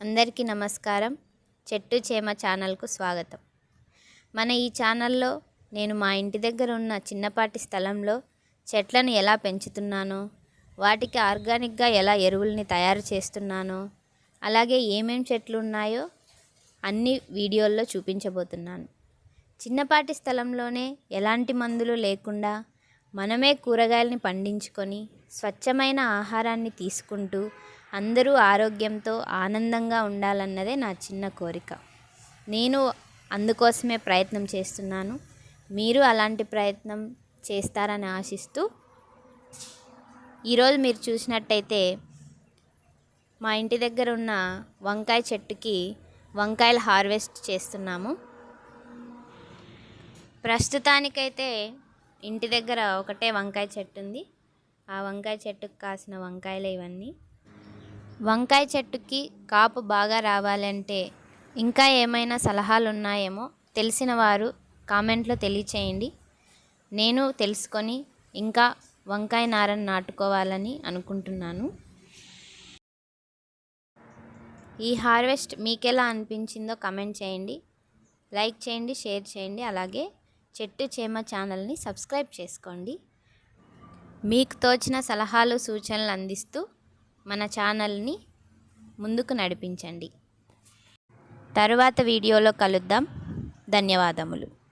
అందరికీ నమస్కారం. చెట్టు చేమ ఛానల్కు స్వాగతం. మన ఈ ఛానల్లో నేను మా ఇంటి దగ్గర ఉన్న చిన్నపాటి స్థలంలో చెట్లను ఎలా పెంచుతున్నానో వాటికి ఆర్గానిక్గా ఎలా ఎరువుల్ని తయారు చేస్తున్నానో అలాగే ఏమేం చెట్లు ఉన్నాయో అన్ని వీడియోల్లో చూపించబోతున్నాను. చిన్నపాటి స్థలంలోనే ఎలాంటి మందులు లేకుండా మనమే కూరగాయలని పండించుకొని స్వచ్ఛమైన ఆహారాన్ని తీసుకుంటూ అందరూ ఆరోగ్యంతో ఆనందంగా ఉండాలన్నదే నా చిన్న కోరిక. నేను అందుకోసమే ప్రయత్నం చేస్తున్నాను. మీరు అలాంటి ప్రయత్నం చేస్తారని ఆశిస్తూ ఈరోజు మీరు చూసినట్టయితే మా ఇంటి దగ్గర ఉన్న వంకాయ చెట్టుకి వంకాయలు హార్వెస్ట్ చేస్తున్నాము. ప్రస్తుతానికైతే ఇంటి దగ్గర ఒకటే వంకాయ చెట్టు ఉంది. ఆ వంకాయ చెట్టుకు కాసిన వంకాయలు ఇవన్నీ. వంకాయ చెట్టుకి కాపు బాగా రావాలంటే ఇంకా ఏమైనా సలహాలు ఉన్నాయేమో తెలిసిన వారు కామెంట్లో తెలియచేయండి. నేను తెలుసుకొని ఇంకా వంకాయ నారను నాటుకోవాలని అనుకుంటున్నాను. ఈ హార్వెస్ట్ మీకెలా అనిపించిందో కమెంట్ చేయండి. లైక్ చేయండి షేర్ చేయండి అలాగే చెట్టు చేమ ఛానల్ని సబ్స్క్రైబ్ చేసుకోండి. మీకు తోచిన సలహాలు సూచనలు అందిస్తూ మన ఛానల్ని ముందుకు నడిపించండి. తరువాత వీడియోలో కలుద్దాం. ధన్యవాదములు.